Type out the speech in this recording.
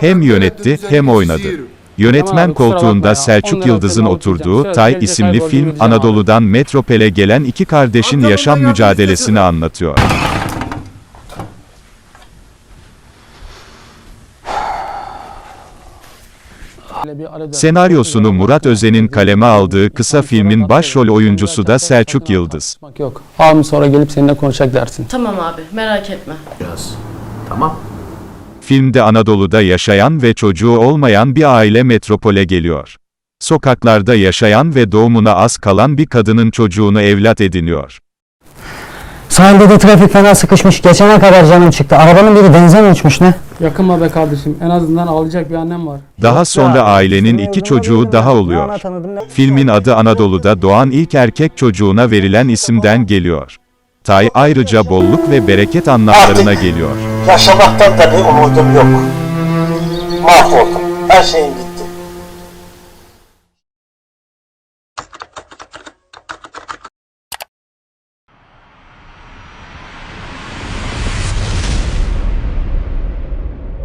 Hem yönetti hem oynadı. Yönetmen koltuğunda Selçuk Yıldız'ın oturduğu Tay isimli film Anadolu'dan metropole gelen iki kardeşin yaşam mücadelesini anlatıyor. Senaryosunu Murat Özen'in kaleme aldığı kısa filmin başrol oyuncusu da Selçuk Yıldız. Yok. Abim sonra gelip seninle konuşacak dersin. Tamam abi merak etme. Yaz. Tamam. Filmde Anadolu'da yaşayan ve çocuğu olmayan bir aile metropole geliyor. Sokaklarda yaşayan ve doğumuna az kalan bir kadının çocuğunu evlat ediniyor. Sahilde de trafik fena sıkışmış. Geçene kadar canım çıktı. Arabanın biri denize mi uçmuş ne? Yakınma be kardeşim. En azından ağlayacak bir annem var. Daha sonra ailenin iki çocuğu daha oluyor. Filmin adı Anadolu'da doğan ilk erkek çocuğuna verilen isimden geliyor. Tay ayrıca bolluk ve bereket anlamlarına geliyor. Yaşamaktan da bir umudum yok. Mahvoldum. Her şeyim bitti.